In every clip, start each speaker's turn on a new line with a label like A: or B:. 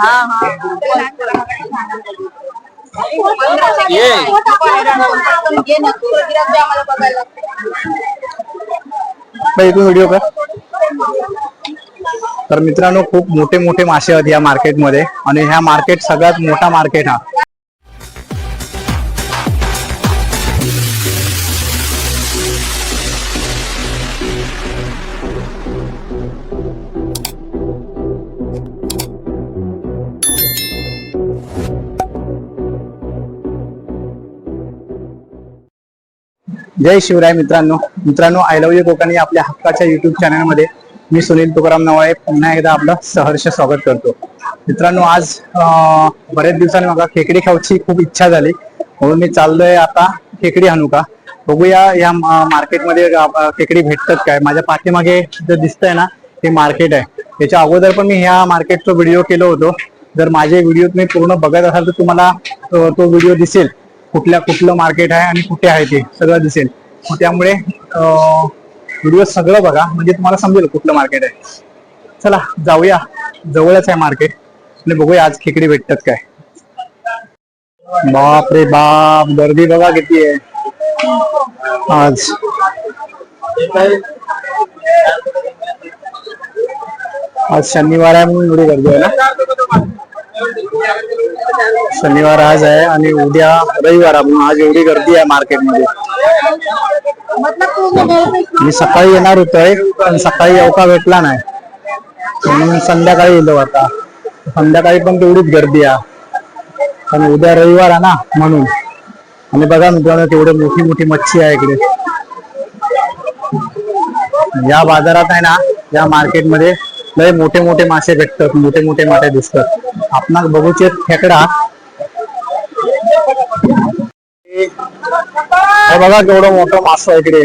A: हा हा
B: ये.
A: ना
C: व्हिडिओ का तर मित्रांनो खूप मोठे मोठे मासे आहेत या मार्केटमध्ये आणि ह्या मार्केट सगळ्यात मोठा मार्केट हा. जय शिवराय मित्रांनो. मित्रांनो आय लव्ह यू कोकणी आपल्या हक्काच्या युट्यूब चॅनलमध्ये मी सुनील तुकाराम नवाळे पुन्हा एकदा आपलं सहर्ष स्वागत करतो. मित्रांनो आज बऱ्याच बरेच दिवसांनी मला खेकडी खाऊची खूप इच्छा झाली. म्हणून मी चाललोय आता खेकडी हनुका बघूया या मार्केटमध्ये खेकडी भेटतात काय? माझ्या पाठीमागे जे दिसतंय ना हे मार्केट आहे. याच्या अगोदर पण मी ह्या मार्केटचा व्हिडिओ केलो होतो. जर माझे व्हिडिओ तुम्ही पूर्ण बघत असाल तर तुम्हाला तो व्हिडिओ दिसेल. कुठल्या कुठलं मार्केट आहे आणि कुठे आहे ते सगळं दिसेल. मग त्यामुळे व्हिडिओ सगळं म्हणजे तुम्हाला समजेल कुठलं मार्केट आहे. चला, जाऊया. जवळच आहे मार्केट बघूया आज खेकडी भेटतात काय. बाप रे बाप, गर्दी बघा किती आहे. आज. आज शनिवार आहे म्हणून गर्दी आहे ना. शनिवार आज आणि उद्या रविवार आज एवढी गर्दी आहे मार्केटमध्ये मी सकाळी येणार होतोय पण सकाळी अवका भेटला नाही. म्हणून संध्याकाळी येलो आता. संध्याकाळी पण तेवढीच गर्दी आहे. पण उद्या रविवार आहे ना म्हणून. आणि बघा मित्रांनो तेवढे मोठी मोठी मच्छी आहे इकडे. या बाजारात आहे ना या मार्केटमध्ये लय मोठे मोठे मासे भेटतात मोठे मोठे मासे दिसतात. आपणास बघूचे खेकडा बघा केवढं मोठं मास इकडे.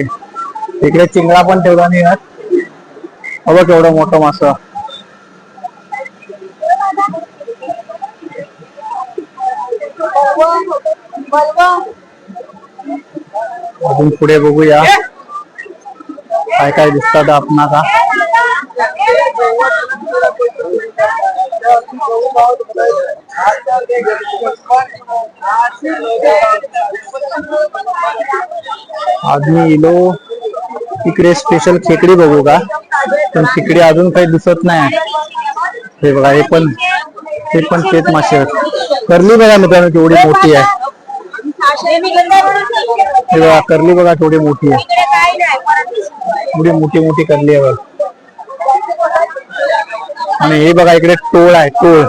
C: इकडे चिंगडा पण ठेवला नाही आहे. बघा केवढं मोठं मास. अजून पुढे बघूया. काय काय दिसतात आपणाला. आज मी इलो इकडे स्पेशल खेकडी बघू का? पण खेकडी अजून काही दिसत नाही. हे बघा हे पण हे पण तेच मासे आहेत. करली बघा मित्रांनो केवढी मोठी आहे. हे बघा करली बघा केवढी मोठी आहे. एवढी मोठी मोठी करली आहे बघा. आणि हे बघा इकडे टोळ आहे टोळ.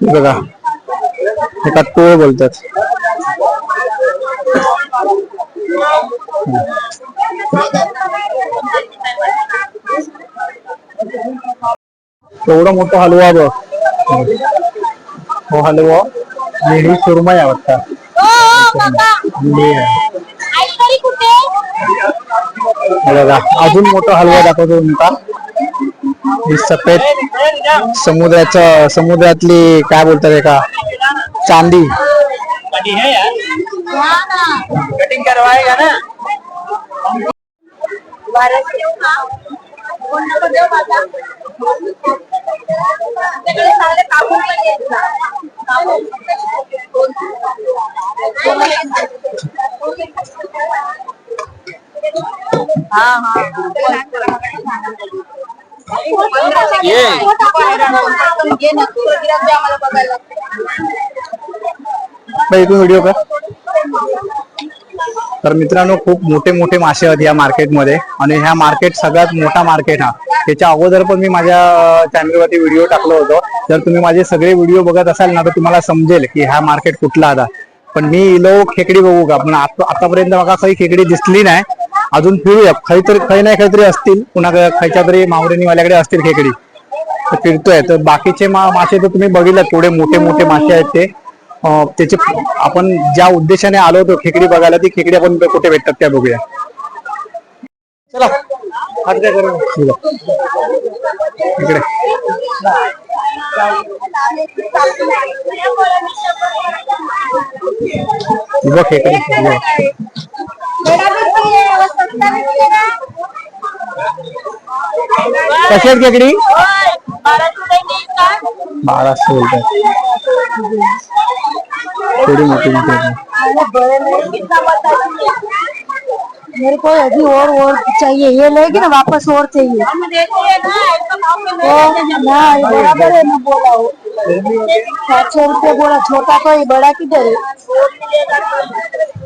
C: बघा. एका टोळ बोलतात. एवढं मोठं हलवा बघ. हो हलवा. ही सुरमई आहे वाटतं. हे. हे बघा अजून मोठा हलवा दाखवतो तुमचा. सफेद समुद्राचं समुद्रातली काय बोलतात हे का चांदी
B: कटिंग करवाएगा ना
A: बाराशे फोन नंबर देऊ माझा त्याच्याकडे सारे कापून पण येत ना. कापून. हा हा
C: इथून व्हिडिओ कर. तर मित्रांनो खूप मोठे मोठे मासे आहेत या मार्केटमध्ये. आणि ह्या मार्केट सगळ्यात मोठा मार्केट हा. त्याच्या अगोदर पण मी माझ्या चॅनलवरती व्हिडिओ टाकलो होतो. जर तुम्ही माझे सगळे व्हिडिओ बघत असाल ना तर तुम्हाला समजेल की हा मार्केट कुठला आता. पण मी इलो खेकडी बघू का? पण आता- आतापर्यंत मला काही खेकडी दिसली नाही. अजून फिरूया. काहीतरी काही नाही काहीतरी असतील. पुन्हा खायच्या तरी मावरेनीवाल्याकडे असतील खेकडी. तर फिरतोय. तर बाकीचे मा- मासे तर तुम्ही बघितलं थोडे मोठे मोठे मासे आहेत ते. त्याचे आपण ज्या उद्देशाने आलो होतो खेकडी बघायला ती खेकडी आपण कुठे भेटतात त्या बघूया. चला. काय करू? इकडे. बघ खेकडी. कशी आहेत खेकडी बाराशे बोलतात थोडी मोठी मोठी
A: मेरे को अभी और और चाहिए। ये लेगी ना वापस और चाहिए? ना बराबर है ना बोला हो। सात सौ रुपये बोला, छोटा को ही बड़ा किधर है?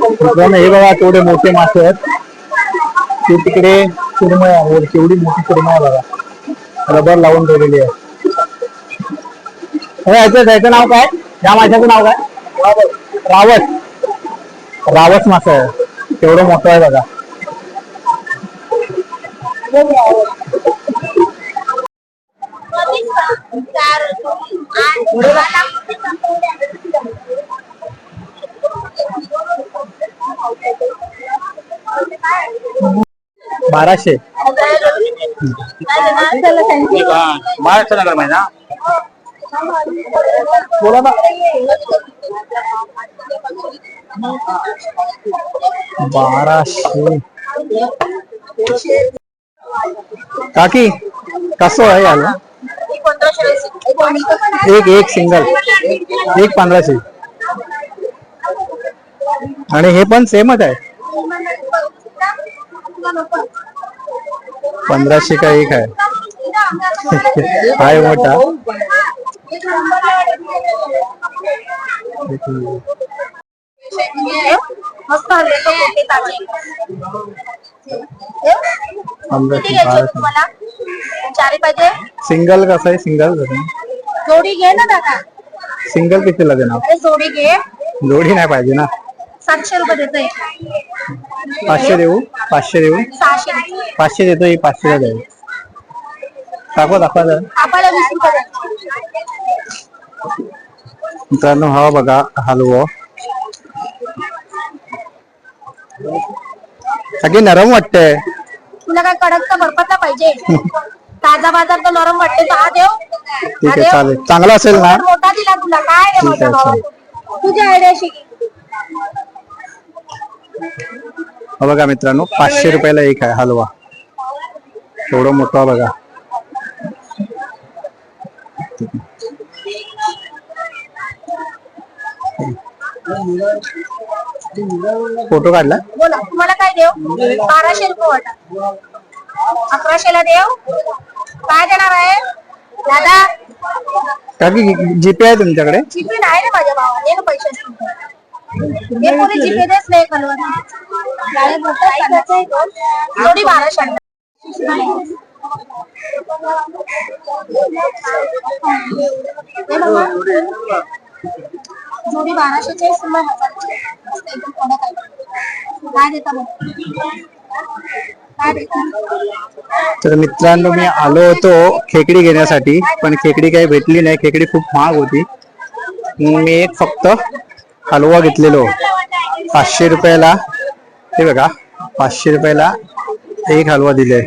C: मित्रांनो, हे बघा तेवढे मोठे मासे आहेत. ते तिकडे सुरमय आहे, केवढी मोठी सुरमय बघा. रबर लावून ठेवलेली आहे. याचं, त्याचं नाव काय? या माशाचं नाव काय? रावस. रावस मासा आहे तेवढं मोठं आहे बघा. बाराशे.
B: महाराष्ट्र नगर में ना?
C: बोला ना. बाराशे. काकी कसं आहे आलं एक एक सिंगल एक पंधराशे. आणि हे पण सेमच आहे? पंधराशे का एक आहे? हाय मोठा.
A: मस्त तो किती घ्यायचे तुम्हाला? चारी पाहिजे?
C: सिंगल कसं आहे सिंगल
A: जोडी घे ना दादा.
C: सिंगल कितीला देणार?
A: अरे जोडी घे.
C: जोडी नाही पाहिजे ना.
A: सातशे रुपये देतोय.
C: पाचशे देऊ? पाचशे देऊ?
A: सहाशे
C: पाचशे देतो ही पाचशेला जाईल दाखवा दाखवा जरा.
A: आपल्याला वीस रुपये द्या.
C: मित्रांनो हा बघा हलवा. सगळी नरम वाटतंय.
A: तुला काय कडक तर बर्फातला पाहिजे. ताजा बाजार तर नरम वाटते तर हा देव.
C: ठीक आहे चालेल. चांगला असेल ना?
A: मोठा दिला तुला. काय रे भावा तुझ्या आयडियाशी
C: हा बघा मित्रांनो पाचशे रुपयाला एक आहे हलवा. एवढं मोठा बघा. फोटो काढला?
A: बोला तुम्हाला काय देव बाराशे रुपये वाटा. अकराशेला देव काय देणार आहे? दादा?
C: का की जीपे आहे तुमच्याकडे?
A: जीपे नाही रे माझ्या भावा दे ना पैसे हे कोणी जीपे देत नाही बाराशे दे मग. जोडी बाराशेचे एकदम काय देता
C: तर मित्रांनो मी आलो होतो खेकडी घेण्यासाठी पण खेकडी काही भेटली नाही. खेकडी खूप महाग होती. मी एक फक्त हलवा घेतलेलो. पाचशे रुपयाला हे बघा पाचशे रुपयाला एक हलवा दिले.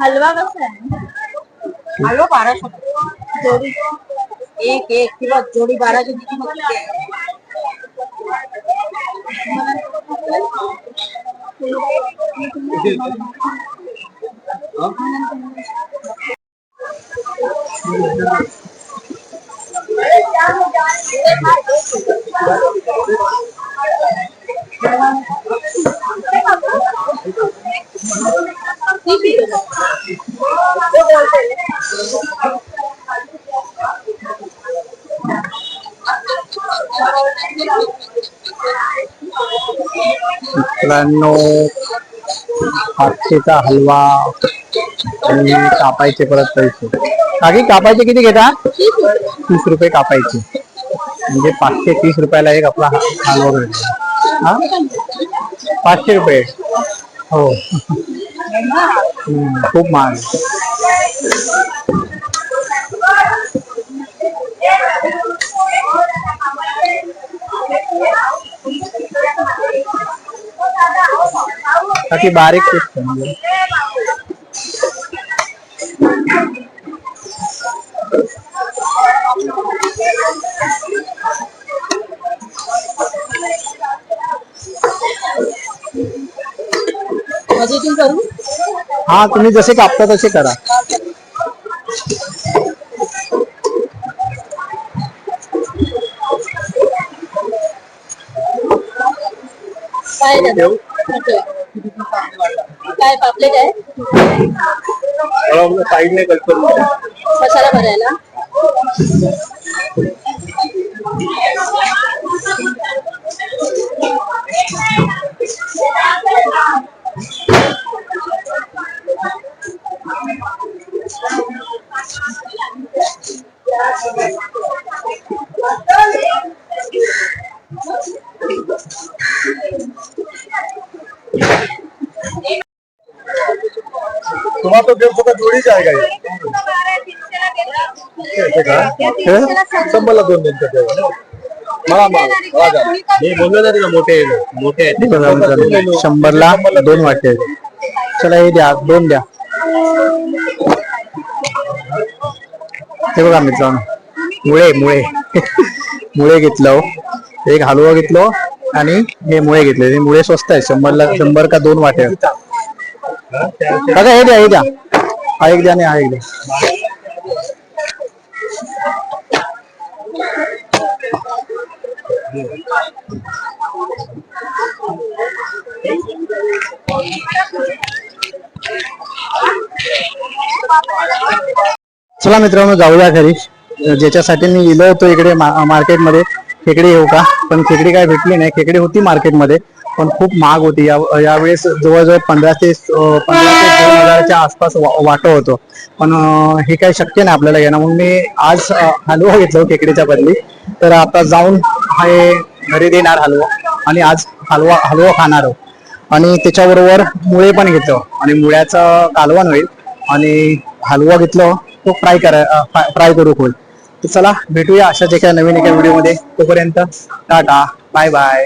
A: हलवा कसा आहे? एक एक किंवा जोडी बाराची किती मक्की आहे?
C: मित्रांनो पाचशेचा हलवा आणि कापायचे परत पैसे. काकी कापायचे किती घेता? तीस रुपये कापायचे. म्हणजे पाचशे तीस रुपयाला एक आपला हलवा भेटतो. हा? पाचशे रुपये. हो. खूप महाग. काकी बारीक पीस. हा तुम्ही जसे कापता तसे करा
D: काय? काय पापलेट आहे?
C: साईडने कट करून
D: मसाला भरायला
E: तुम्हाला दोन दोन
B: मोठे मोठे. आहेत
C: शंभरला दोन. वाटे. चला हे द्या. दोन द्या. हे बघा मित्रांनो. मुळे मुळे. मुळे घेतलं हो. एक हलवा घेतलो आणि हे मुळे घेतले. हे मुळे स्वस्त आहे शंभरला शंभर का दोन वाटे. बघा हे द्या हे द्या. हा एक द्या आणि हा एक द्या. चला मित्रांनो जाऊया घरी. ज्याच्यासाठी मी गेलो होतो इकडे मार्केटमध्ये. खेकडी येऊ हो का? पण खेकडी काय भेटली नाही. खेकडी होती मार्केटमध्ये. पण खूप महाग होती. या यावेळेस जवळजवळ पंधरा ते पंधरा ते दोन हजाराच्या आसपास वा- वाटो होतो. पण हे काही शक्य नाही आपल्याला घेणं. म्हणून मी आज हलवा घेतलो हो खेकडीच्या बदली. तर आता जाऊन हे घरी देणार हलवा. आणि आज हलवा हलवा खाणार आहोत. आणि त्याच्याबरोबर मुळे पण घेतो हो. आणि मुळ्याचं कालवण होईल. आणि हलवा घेतलं हो, तो फ्राय करा फ्राय करू होईल तर चला भेटूया अशाच एका नवीन एका व्हिडिओमध्ये. तोपर्यंत टाटा. Bye bye.